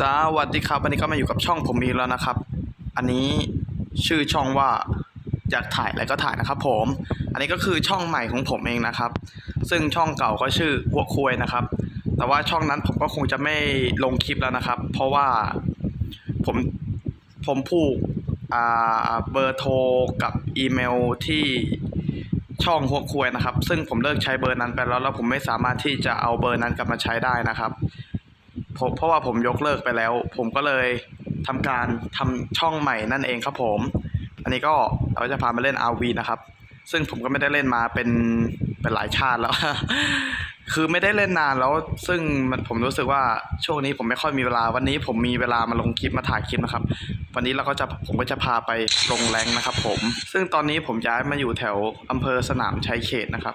สวัสดีครับวันนี้ก็มาอยู่กับช่องผมอีกแล้วนะครับ อันนี้ชื่อช่องว่าอยากถ่ายอะไรก็ถ่ายนะครับ ผม อันนี้ก็คือช่องใหม่ของผมเองนะครับ ซึ่งช่องเก่าก็ชื่อหัวคุยนะครับ แต่ว่าช่องนั้นผมก็คงจะไม่ลงคลิปแล้วนะครับ เพราะว่าผมผมผูกอ่าเบอร์โทรกับอีเมลที่ช่องหัวคุยนะครับ ซึ่งผมเลิกใช้เบอร์นั้นไปแล้วแล้วผมไม่สามารถที่จะเอาเบอร์นั้นกลับมาใช้ได้นะครับ เพราะว่าผมยกเลิกไปแล้ว ผมก็เลยทำการทำช่องใหม่นั่นเองครับผม อันนี้ก็เราจะพามาเล่น RV นะครับ ซึ่งผมก็ไม่ได้เล่นมาเป็นเป็นหลายชาติแล้ว คือไม่ได้เล่นนานแล้ว ซึ่งมันผมรู้สึกว่าช่วงนี้ผมไม่ค่อยมีเวลา วันนี้ผมมีเวลามาลงคลิปมาถ่ายคลิปนะครับ วันนี้เราก็จะผมก็จะพาไปลงแรงนะครับผม ซึ่งตอนนี้ผมย้ายมาอยู่แถวอำเภอสนามชัยเขตนะครับ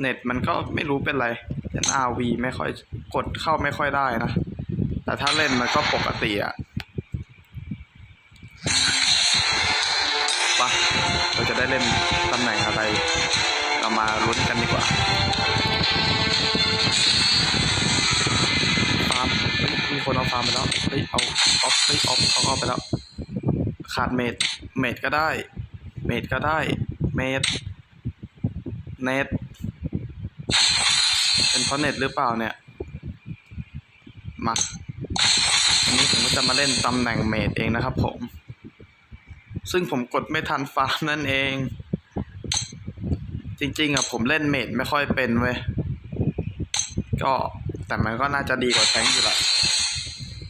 เน็ตมันก็ไม่รู้เป็นไรเล่น RV ไม่ค่อยกดเข้าไม่ค่อยได้นะ แต่ถ้าเล่นมันก็ปกติอะปะเราจะได้เล่นตำแหน่งอะไร เรามาลุ้นกันดีกว่าฟาร์มมีคนเอาฟาร์มไปแล้วเฮ้ยเอาออฟเฮ้ยออฟเขาเอาไปแล้ว ขาดเมดเมดก็ได้ เมดก็ได้ เมดเน็ตเป็นเพราะเน็ตหรือเปล่าเนี่ยมา นี้ผมก็จะมาเล่นตำแหน่งเมดเองนะครับผม ซึ่งผมกดไม่ทันฟาร์มนั่นเอง จริงๆอะผมเล่นเมดไม่ค่อยเป็นเว้ย ก็แต่มันก็น่าจะดีกว่าแทงอยู่แหละ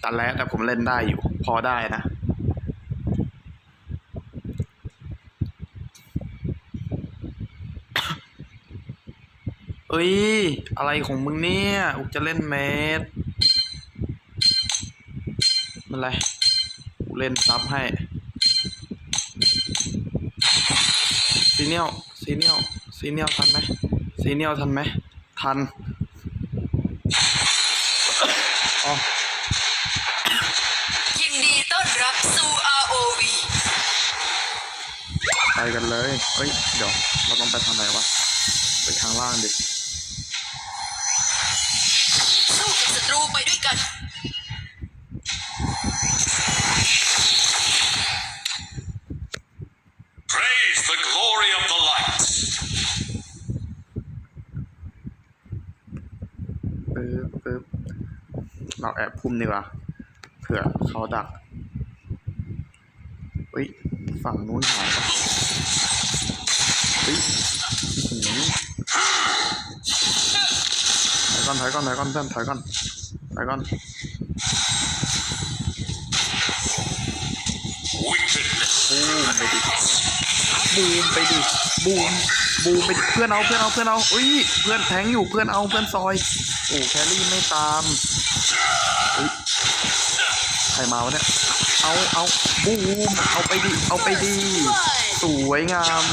แต่แล้วแต่ผมเล่นได้อยู่ พอได้นะเอ้ย อะไรของมึงเนี่ย อุกจะเล่นเมด มันไรกูเล่นซับให้ซีเนียลซีเนียลซีเนียลทันไหมซีเนียลทันไหมทันอ๋อยินดีต้อนรับสู่ ROV ไปกันเลย เฮ้ย เดี๋ยว เราต้องไปทางไหนวะ ไปทางล่างดิ สู้กับศัตรูไปด้วยกัน Praise the glory of the light. ปึ๊บปึ๊บ เราแอบพุ่มดีกว่าเผื่อเขาดักเฮ้ยฝั่งนู้นหายปะเฮ้ยถอยก่อนถอยก่อนถอยก่อนเพื่อนถอยก่อนถอยก่อนบูมไปดิบูมไปดิบูมบูมไปดิเพื่อนเอาเพื่อนเอาเพื่อนเอาอุ้ยเพื่อนแทงอยู่เพื่อนเอาเพื่อนซอยโอ้แครี่ไม่ตาม ใครมาวะเนี่ย เอาเอาบูมเอาไปดิเอาไปดิสวยงาม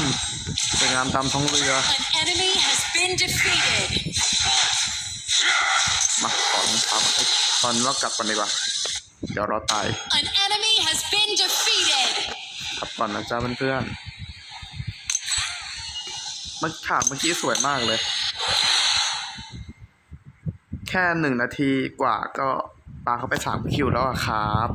สวยงามตามท้องเรือ An enemy has been defeated มาขอรองเท้าก่อนเอ้ยตอนนี้เรากลับกันดีกว่า เดี๋ยวเราตาย An enemy has been defeated กลับก่อนนะจ๊ะเพื่อนๆมันฉากเมื่อกี้สวยมากเลย แค่หนึ่งนาทีกว่าก็ ปาเขาไปสามคิวแล้วอะครับ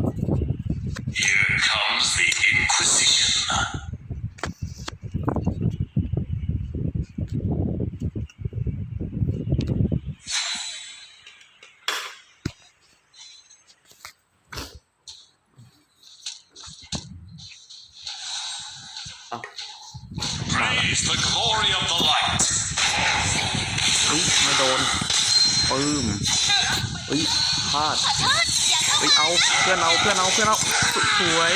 าดเฮ้ยเอาเพื่อนเอาเพื่อนเอาเพื่อนเอาสสวย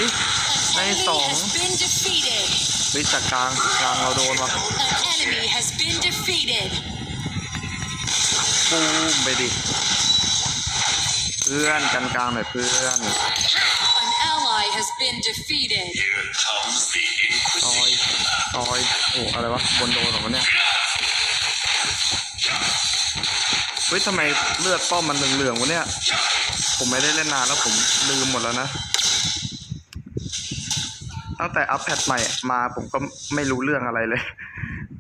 An Đây, enemy tổng. has been defeated เฮ้ยจากกลางกลางเราโดนว่ะ An enemy has been defeated ปูมไปดิเพื่อนกันกลางหน่อยเพื่อน An ally has been defeated Here comes the ซอย Inquisition. ซอยโอ้อะไรวะบนโดนเหรอวะเนี่ย เฮ้ยทำไมเลือดป้อมมันเหลืองๆวะเนี่ย ผมไม่ได้เล่นนานแล้วผมลืมหมดแล้วนะ ตั้งแต่อัพแพทใหม่มาผมก็ไม่รู้เรื่องอะไรเลย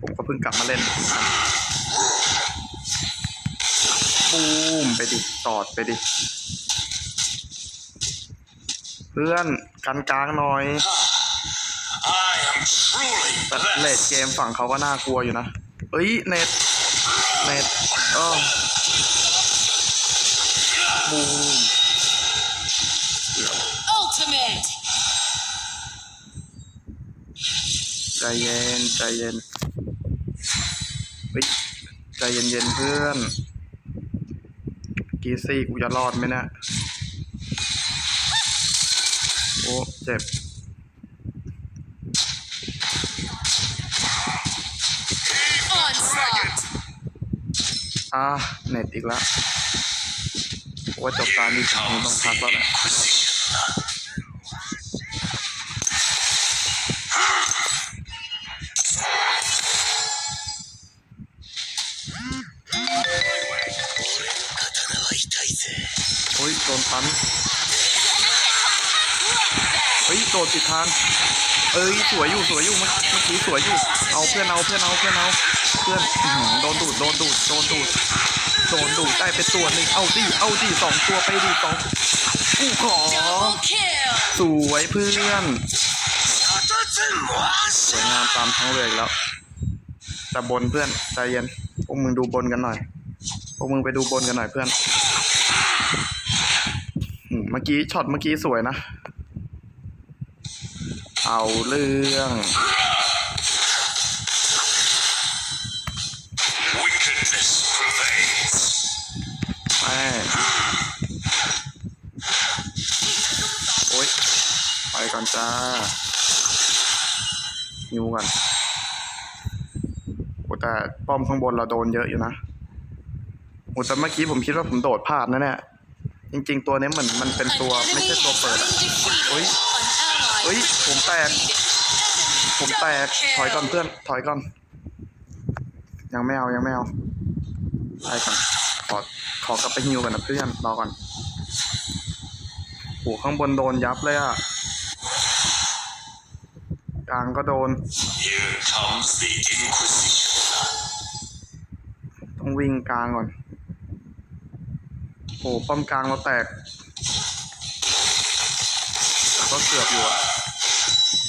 ผมก็เพิ่งกลับมาเล่นบูมไปดิตอดไปดิ เพื่อนกันกลางหน่อยแต่เลดเกมฝั่งเขาก็น่ากลัวอยู่นะ เอ้ย เน็ต เน็ตเออ บูม Ultimate. ใจเย็นใจเย็นเฮ้ยใจเย็นเย็นๆเพื่อน กีซี่กูจะรอดไหมเนี่ยโอ้เจ็บ Onslaught. อ่าเน็ตอีกแล้ว ว่าจบการนี้ผมต้องพักแล้วแหละโอ้ยโดนพันเฮ้ยโดดติดทาง เอ้ยสวยอยู่สวยอยู่เมื่อเมื่อกี้สวยอยู่ เอาเพื่อนเอาเพื่อนเอาเพื่อนเอาเพื่อนโดนดูดโดนดูดโดนดูดโดนดูดได้ไปตัวหนึ่งเอาดิเอาดิสองตัวไปดิสองกูขอสวยเพื่อนสวยงามตามทั้งเรืออีกแล้วแต่บนเพื่อนใจเย็นพวกมึงดูบนกันหน่อยพวกมึงไปดูบนกันหน่อยเพื่อนเมื่อกี้ช็อตเมื่อกี้สวยนะ เอาเรื่อง Wickedness prevails. แม่โอ๊ย ไปก่อนจ้าหิวก่อนโอ้แต่ป้อมข้างบนเราโดนเยอะอยู่นะโอ้แต่เมื่อกี้ผมคิดว่าผมโดดพลาดนะเนี่ย จริง ๆ ตัวนี้เหมือนมันเป็น An ตัว enemy ไม่ใช่ตัว has เปิด been อะ defeated. Oi. An ally เฮ้ย ผมแตก ผมแตก ถอยก่อนเพื่อน ถอยก่อน ยังไม่เอา ยังไม่เอาไปก่อน ขอ ขอกลับไปฮิวกันนะเพื่อน รอก่อนโหข้างบนโดนยับเลยอะกลางก็โดน ต้องวิ่งกลางก่อน โอ้ป้อมกลางเราแตกแต่ก็เกือบอยู่อะ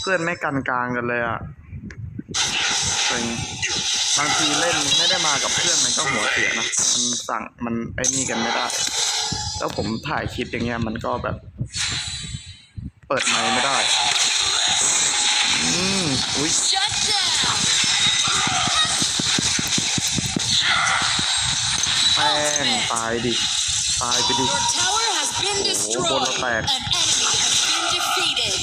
เพื่อนไม่กันกลางกันเลยอะบางทีเล่นไม่ได้มากับเพื่อนมันก็หัวเสียนะ มันสั่งมันไอ้นี่กันไม่ได้ แล้วผมถ่ายคลิปอย่างเงี้ยมันก็แบบ เปิดไมค์ไม่ได้ อืมอุ้ยแป้งตายดิ ตายไปดิ Your tower has been Oh, destroyed. bola tag. An enemy has been defeated.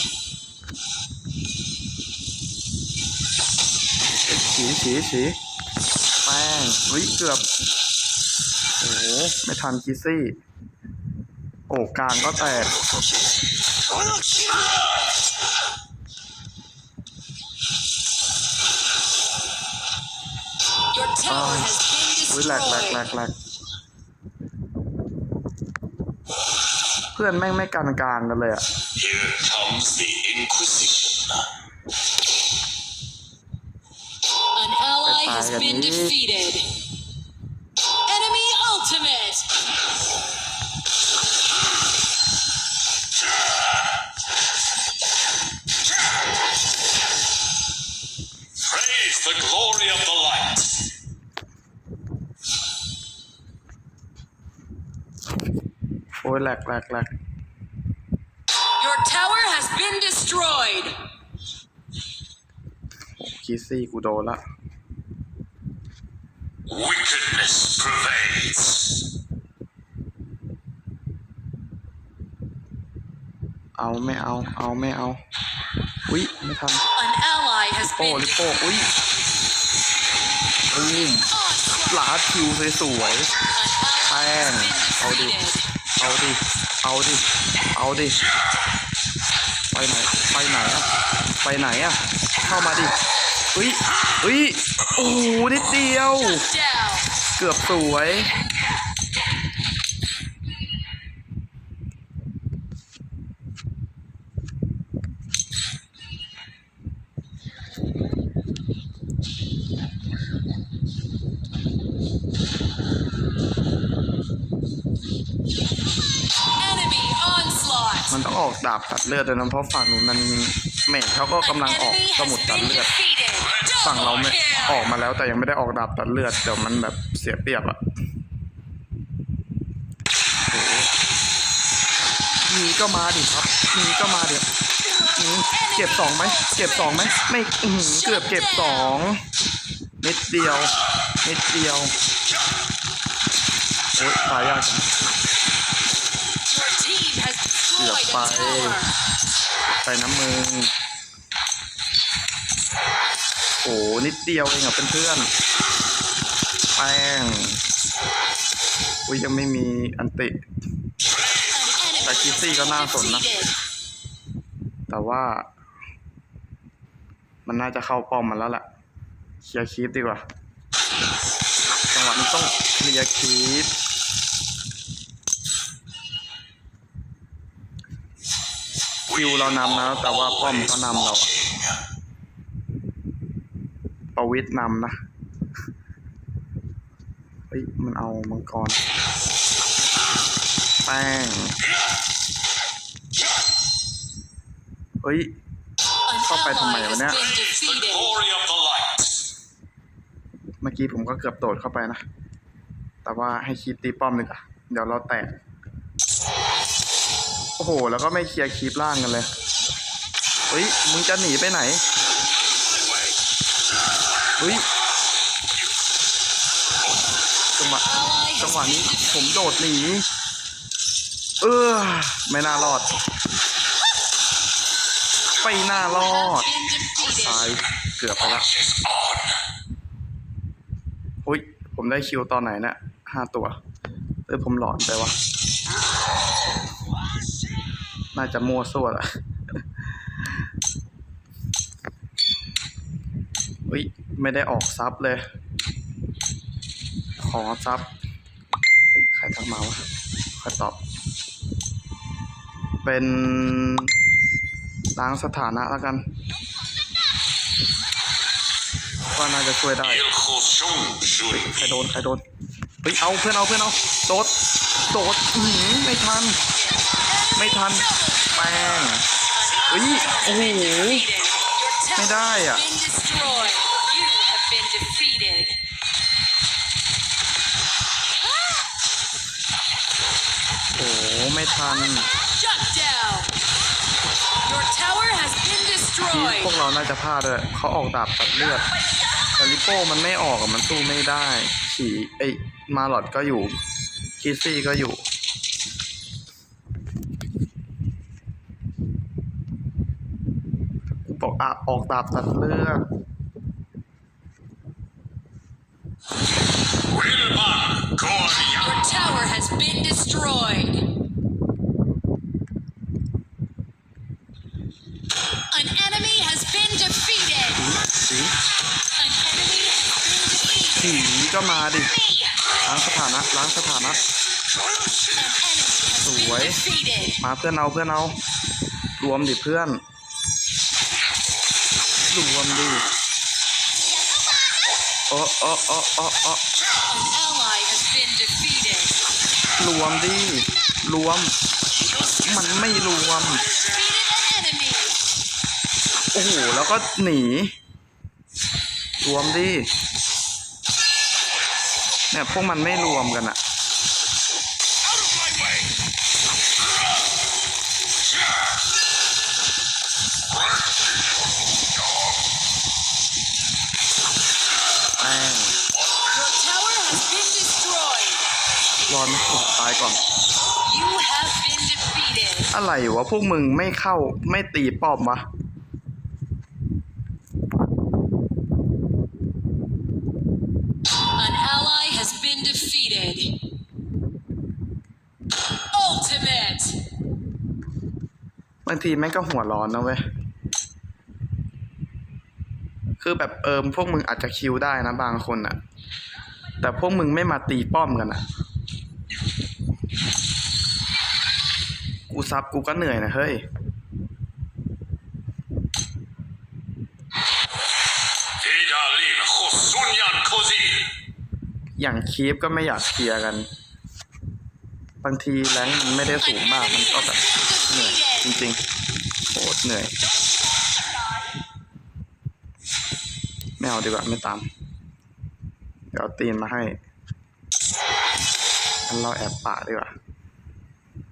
ฉีฉีฉีแป้งเฮ้ยเกือบโอ้โหไม่ทันกิซี่ โอ้กลางก็แตก Your tower Ah. has been อุ้ยแหลกแหลกแหล destroyed. กแหลกเพื่อนแม่งไม่กันกลางกันเลยอะ Here comes the Inquisition. Has been Annie. defeated. Enemy ultimate. Praise the glory of the light. โอ้ยแหลกแหลกแหลก Your tower has been destroyed. กิซี่กูโดนละ Wickedness prevails. เอาไม่เอา เอาไม่เอา อุ้ยไม่ทัน An ally has โป้ been ลิโป้อุ้ยอืม onslaught. หลาคิวสวยๆ An ally Bang. has Hold been it. defeated. เอาดิ เอาดิ เอาดิ ไปไหน ไปไหนอะไปไหนอะเข้ามาดิเฮ้ยเฮ้ย โอ้โหนิดเดียว Shut down. เกือบสวย Enemy onslaught. มันต้องออกดาบตัดเลือดด้วยนะเพราะฝั่งนู้นมันเมจเขาก็กำลัง An ออก enemy สมุด has ตัด been เลือด defeated. ฝั่งเราไม่ Double ออก kill. มาแล้วแต่ยังไม่ได้ออกดาบตัดเลือดเดี๋ยวมันแบบเสียเปรียบอะโอ้โหมีก็มาดิครับมีก็มาดิอืมเก็บสองไหมเก็บสองไหมไม่อื้อหือเกือบเก็บสองนิดเดียวนิดเดียวโอ๊ยตายยากจัง Your team has destroyed a Lật bài. tower. ใส่น้ำมือโอ้ นิดเดียวเองอะเพื่อนๆ แป้ง อุ้ยยังไม่มีอันติ An enemy Tại chi has phi có been nam sủng đó. defeated. แต่ว่า มันน่าจะเข้าป้อมมันแล้วแหละเคลียร์คีปดีกว่า จังหวะนี้ต้องเคลียร์คีปคิวเรานำนะแต่ว่าป้อมก็นำเราอะ ประวิทย์นำนะ เฮ้ย มันเอามังกร แป้ง เฮ้ย An Không phải thằng ally mày has mà nè. been The defeated. glory of the light. เมื่อกี้ผมก็เกือบโดดเข้าไปนะ แต่ว่าให้คีปตีป้อมดีกว่าเดี๋ยวเราแตก โอ้โห แล้วก็ไม่เคลียร์คีปล่างกันเลย เฮ้ย มึงจะหนีไปไหน ฮ้ยจังหวะจังหวะนี้ผมโดดหนีเออไม่น่ารอดไม่น่ารอดตายเกือบไปละอุ้ยผมได้คิวตอนไหนเนี่ยห้าตัวเออผมหลอนไปวะน่าจะมัวซั่วละ อุ้ยไม่ได้ออกซับเลย ขอซับเฮ้ยใครทักมาวะใครตอบ เป็นล้างสถานะแล้วกันก็น่าจะช่วยได้ใครโดนใครโดนเฮ้ยเอาเพื่อนเอาเพื่อนเอาโดดโดดหืไม่ทัน ไม่ทันแป้งเฮ้ยโอ้โห ไม่ได้อะ has been destroyed. You have been defeated. โอ้โหไม่ทัน Shut down. Your tower has been ที destroyed. พวกเราน่าจะพลาดเลยเขาออกดาบตัดเลือด แต่ลิโป้มันไม่ออกอะมันสู้ไม่ได้ฉีเอ้ยมาหลอดก็อยู่คิสซี่ก็อยู่ กูบ อกอะออกดาบตัดเลือด Wilman Korea. Your tower has been destroyed. An enemy has been defeated. สี An enemy has been defeated. สีก็มาดิ ล้างสถานะ ล้างสถานะ An enemy has been Ủa? defeated. มาเพื่อนเอาเพื่อนเอา รวมดิเพื่อน รวมดิโอ้โอ้โอ้โอ้โอ้ An ally has been defeated. รวมดิรวม มันไม่รวม Defeated an enemy. โอ้โห แล้วก็หนี รวมดิเนี่ยพวกมันไม่รวมกันอะายก่อน You have been defeated. อะไรวะพวกมึงไม่เข้าไม่ตีป้อมวะ An ally has been defeated. Ultimate. บางทีแม่งก็หัวร้อนนะเว้ย คือแบบเอิมพวกมึงอาจจะคิวได้นะบางคนอะแต่พวกมึงไม่มาตีป้อมกันอะ กูซับกูก็เหนื่อยนะเฮ้ย Vidalin Khosunyan Kozil. อย่างคีฟก็ไม่อยากเคลียร์กัน บางทีแรงค์มันไม่ได้สูงมากมันก็แบบเหนื่อยจริงๆโคตรเหนื่อย ไม่เอาดีกว่าไม่ตาม เดี๋ยวเอาตีนมาให้งั้นเราแอบป่าดีกว่า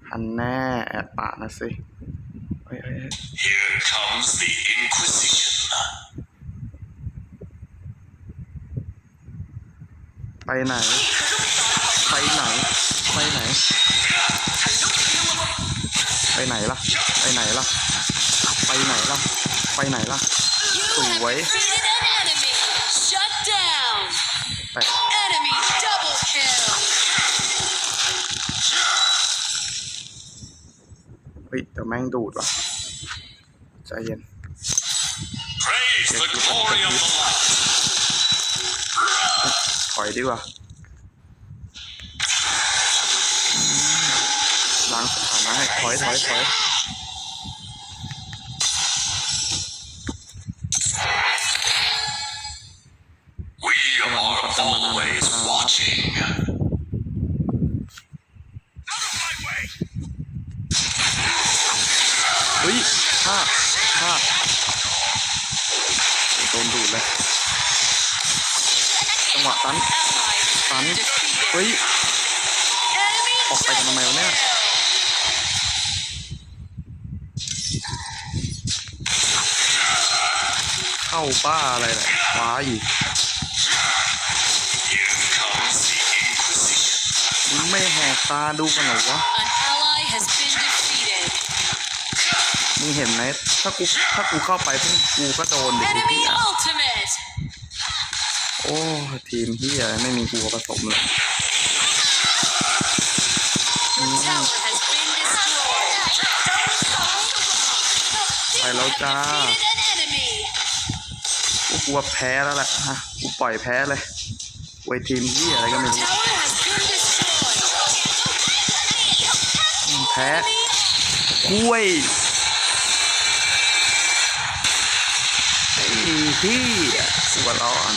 ฮันแน่แอบป่านะสิเฮ้ยเฮ้ยเฮ้ย Here comes the Inquisition. ไปไหน ไปไหน ไปไหน ไปไหนล่ะ ไปไหนล่ะ ไปไหนล่ะ ไปไหนล่ะ You have Wait. defeated an enemy. Shut down. แต่ Enemy double kill. เฮ้ยเดี๋ยวแม่งดูดว่ะใจเย็น Praise the glory of the light. ถอยดีกว่าอืมล้างสถานะให้ถอยถอยถอย เข้าบ้าอะไรแหละคว้าอีก Here comes the Inquisition. มึงไม่แหกตาดูกันเหรอวะ An ally has been defeated. มึงเห็นไหมถ้ากูถ้ากูเข้าไปพวกกูก็โดนเด็ก Enemy เหี้ย ultimate. โอ้ ทีมเฮียไม่มีกูผสมเลย Your tower has been destroyed. ไปแล้วจ้า Defeated an enemy. กูกลัวแพ้แล้วแหละฮะกูปล่อยแพ้เลยเวทีมเฮียอะไรก็ไม่รู้แพ้คุยไอ้เฮียหัวร้อน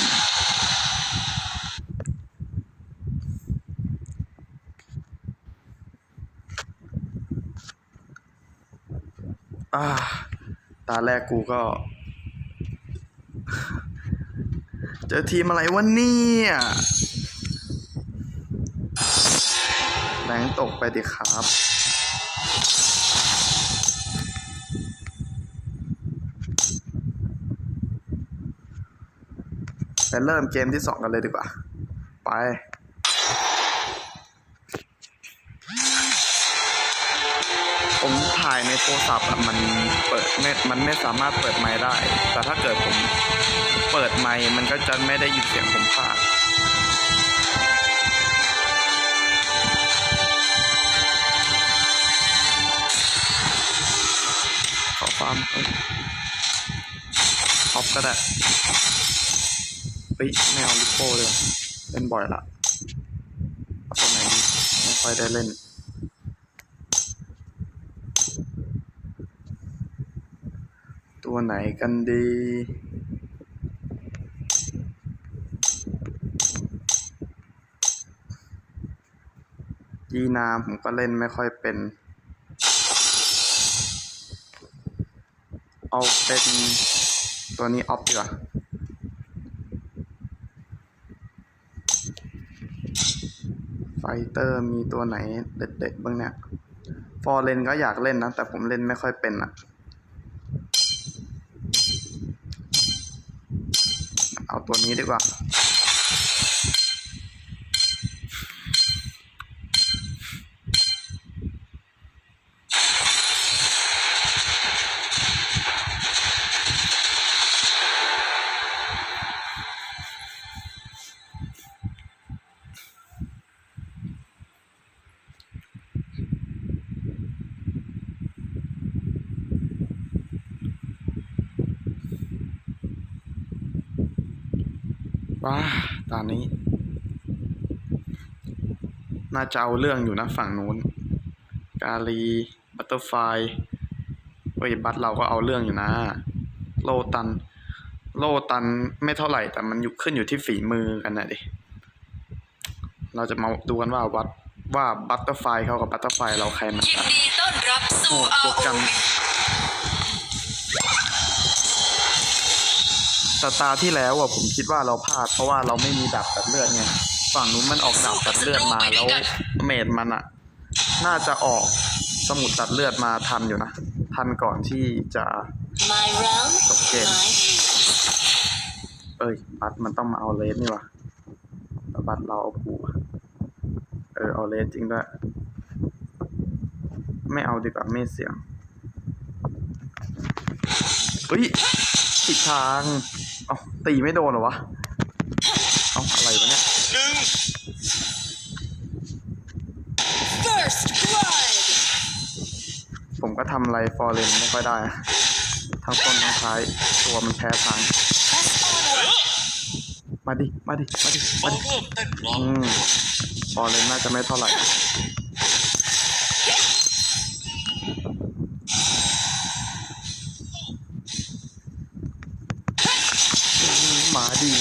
อ่าตาแรกกูก็ เจอทีมอะไรวะเนี่ยแรงตกไปดิครับไปเริ่มเกมที่สองกันเลยดีกว่า ไป ถ่ายในโทรศัพท์อะมันเปิดไม่มันไม่สามารถเปิดไมค์ได้ แต่ถ้าเกิดผมเปิดไมค์มันก็จะไม่ได้ยินเสียงผมพากขอฟาร์มเอ้ยออฟก็ได้เฮ้ยไม่เอาลิโป้เลย เล่นบ่อยละเอาตัวไหนดีไม่ค่อยได้เล่น ตัวไหนกันดี ยีนามผมก็เล่นไม่ค่อยเป็น เอาเป็นตัวนี้ออฟดีกว่าไฟเตอร์มีตัวไหนเด็ดๆบ้างเนี่ย ฟอร์เรนก็อยากเล่นนะ แต่ผมเล่นไม่ค่อยเป็นอะ เอาตัวนี้ดีกว่า ว้าตอนนี้ น่าจะเอาเรื่องอยู่นะฝั่งนู้น กาลีบัตเตอร์ไฟเฮ้ยบัตเราก็เอาเรื่องอยู่นะ โลตัน โลตันไม่เท่าไหร่แต่มันอยู่ขึ้นอยู่ที่ฝีมือกันนะดิ เราจะมาดูกันว่าวัดว่าบัตเตอร์ไฟเขากับบัตเตอร์ไฟเราใครมันยินดีต้อนรับสู่โหดกว่ากัน ROV แต่ตาที่แล้วอะผมคิดว่าเราพลาดเพราะว่าเราไม่มีดาบตัดเลือดไง ฝั่งนู้นมันออกดาบตัดเลือดมาแล้วเมดมันอะน่าจะออกสมุดตัดเลือดมาทันอยู่นะ ทันก่อนที่จะ My realm จบเกมเอ้ย บัตรมันต้องมาเอาเลสนี่วะบัตรเราเอาผูเออเอาเลสจริงด้วย ไม่เอาดีกว่าไม่เสี่ยงเฮ้ยผิดทาง เอาตีไม่โดนหรอวะ เอาอะไรวะเนี่ย นึ่ง First blood ผมก็ทำอะไรฟอร์เรนไม่ค่อยได้อะทั้งต้นทั้งท้าย ตัวมันแพ้ทาง Press onward มาดิ มาดิ มาดิ มามาดิเริ่มเต้นรออืมฟอร์เรนน่าจะไม่เท่าไหร่มาดี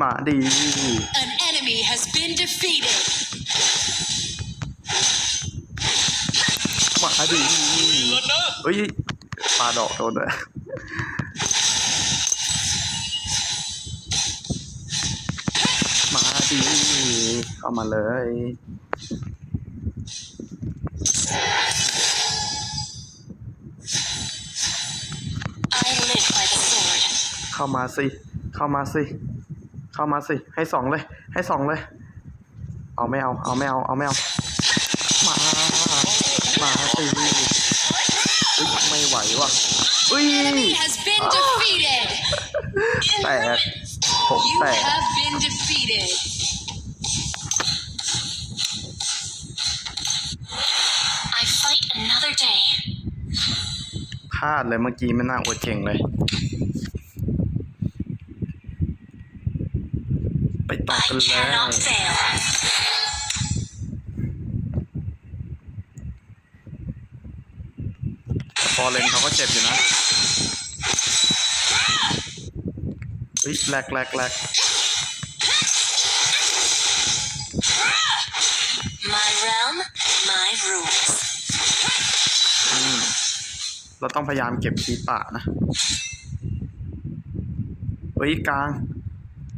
มาดี An enemy has been defeated มาดีแล้วนะเฮ้ยปลาดอกโดนด้วยมาดีเอามาเลย I live by the sword เข้ามาสิ เข้ามาสิ เข้ามาสิ ให้สองเลย ให้สองเลย เอาไม่เอา เอาไม่เอา เอาไม่เอา มา มาสิเฮ้ยไม่ไหวว่ะเฮ้ย enemy has been defeated แตกผม you แตก have been defeated I fight another day พลาดเลยเมื่อกี้ไม่น่าอวดเก่งเลย ไปต่อ I กันเลย cannot fail แต่ฟอร์ เรนเขาก็เจ็บอยู่นะเฮ้ยแหลกแหลกแหลก My realm my rules เราต้องพยายามเก็บคีปะนะ เฮ้ยกลาง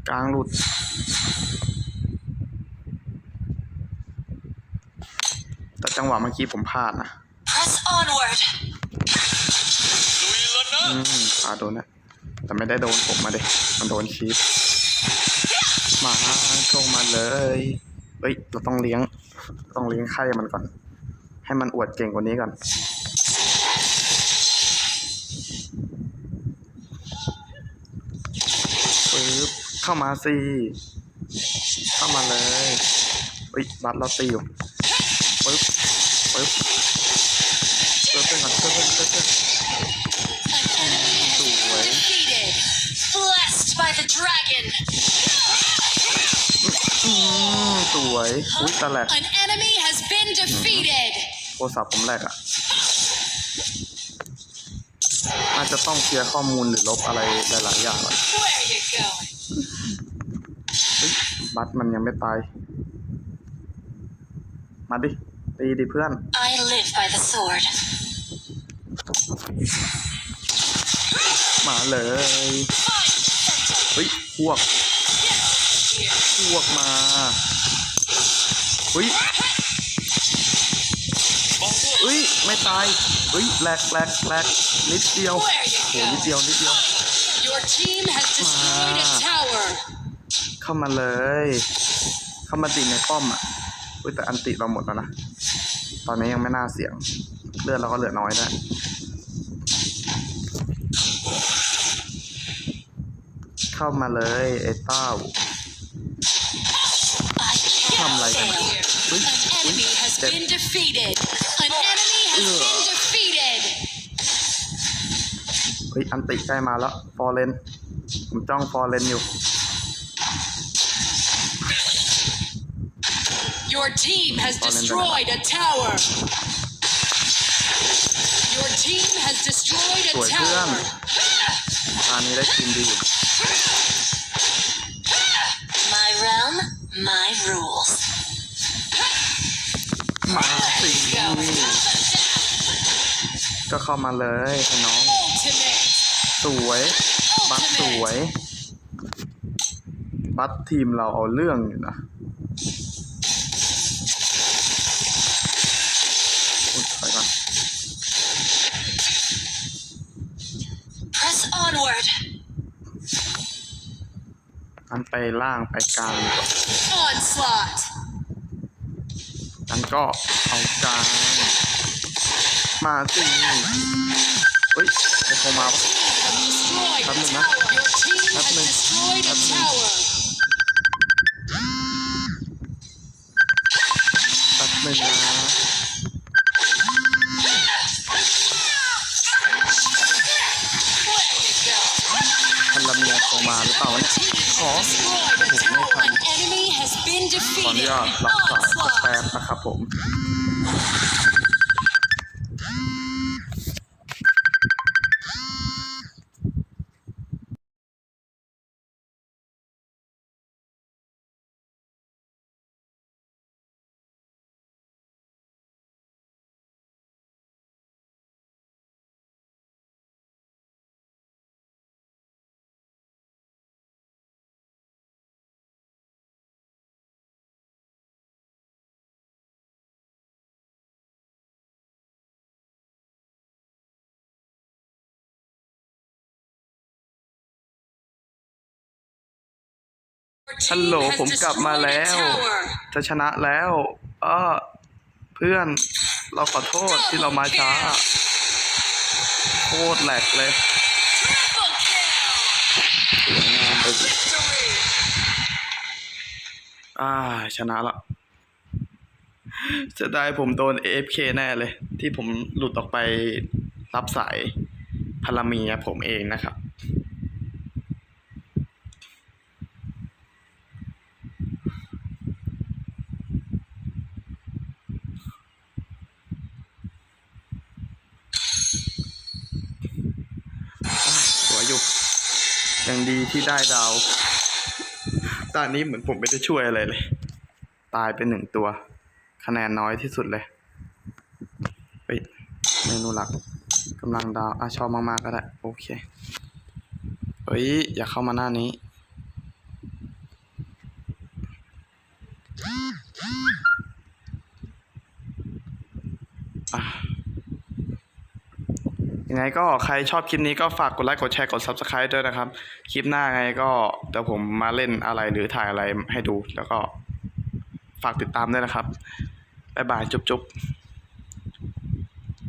กลางหลุด แต่จังหวะเมื่อกี้ผมพลาดนะ press onward ลุยแล้วนะอืมพลาดโดนนะ แต่ไม่ได้โดนผมมาเด็มันโดนคีปมาโชงมาเลย เฮ้ย เราต้องเลี้ยง ต้องเลี้ยงไข่มันก่อน ให้มันอวดเก่งกว่านี้ก่อน ปึ๊บ เข้ามาสิ เข้ามาเลยเฮ้ย บัตรเราตีอยู่ปึ๊บปึ๊บ dragon อืมสวยอุ้ยตะแหลก An enemy has been defeated โทรศัพท์ผมแหลกอะน่าจะต้องเคลียร์ข้อมูลหรือลบอะไรหลายๆอย่างก่อน Where you going เฮ้ยบัตรมันยังไม่ตาย มาดิ ตีดิเพื่อน I live by the sword มาเลยเฮ้ยพวกพวกมาเฮ้ยเฮ้ย ไม่ตายเฮ้ยแหลกแหลกแหลกนิดเดียว Where โห you นิดเดียว นิดเดียว Your team has destroyed a Ah. tower เข้ามาเลย เข้ามาตีในป้อมอะอุ้ยแต่อันติเราหมดแล้วนะ ตอนนี้ยังไม่น่าเสี่ยง เลือดเราก็เหลือน้อยด้วย เข้ามาเลยไอ้เต้า I cannot like fail that. you Wait, An enemy wait, has that- been defeated An enemy has Ugh. been defeated เฮ้ยอันติใกล้มาแล้วฟอร์เรนผมจ้องฟอร์เรนอยู่ Your team has Fallen destroyed a tower Your team has destroyed a สวยเพื่อน tower ตอนนี้ได้ทีมดีอยู่ My realm my rules มาสิก็เข้ามาเลยน้อง สวย บัตสวย บัตทีมเราเอาเรื่องอยู่นะ อันไปล่างไปกลางดีกว่า Onslaught. อันก็เอากลาง มาสิเฮ้ยไอโฟมาปะ Destroyed Up a in tower. there. Your team Up has in there. destroyed a Up in there. tower. แป๊บนึงนะ ขออนุ defeated. ญาตรักส Onslaught. แปมนะครับผม ฮัล team โหล has ผมกลับมา destroyed a แล้ว tower. จะชนะแล้วอ้อเพื่อนเราขอโทษที่เรามาช้า โคตรแหลกเลย Triple kill. สวยงามไปดิ Victory. อ่าชนะละจะได้ผมโดน AFK แน่เลย ที่ผมหลุดออกไปรับสายพลเมียผมเองนะครับ สวยอยู่ ยัง ดีที่ได้ดาว ตอนนี้เหมือนผมไม่ได้ช่วยอะไรเลย ตายไปหนึ่งตัว คะแนนน้อยที่สุดเลยเฮ้ยเมนูหลักกำลังดาวอะชอบมากๆก็ได้ โอเค เฮ้ย อย่าเข้ามาหน้านี้ อะยัง ไงก็ใครชอบคลิปนี้ก็ฝากกดไลค์กดแชร์กด Subscribe ด้วยนะครับ คลิปหน้าไงก็เดี๋ยวผมมาเล่นอะไรหรือถ่ายอะไรให้ดู แล้วก็ฝากติดตามด้วยนะครับบ๊ายบายจุ๊บๆ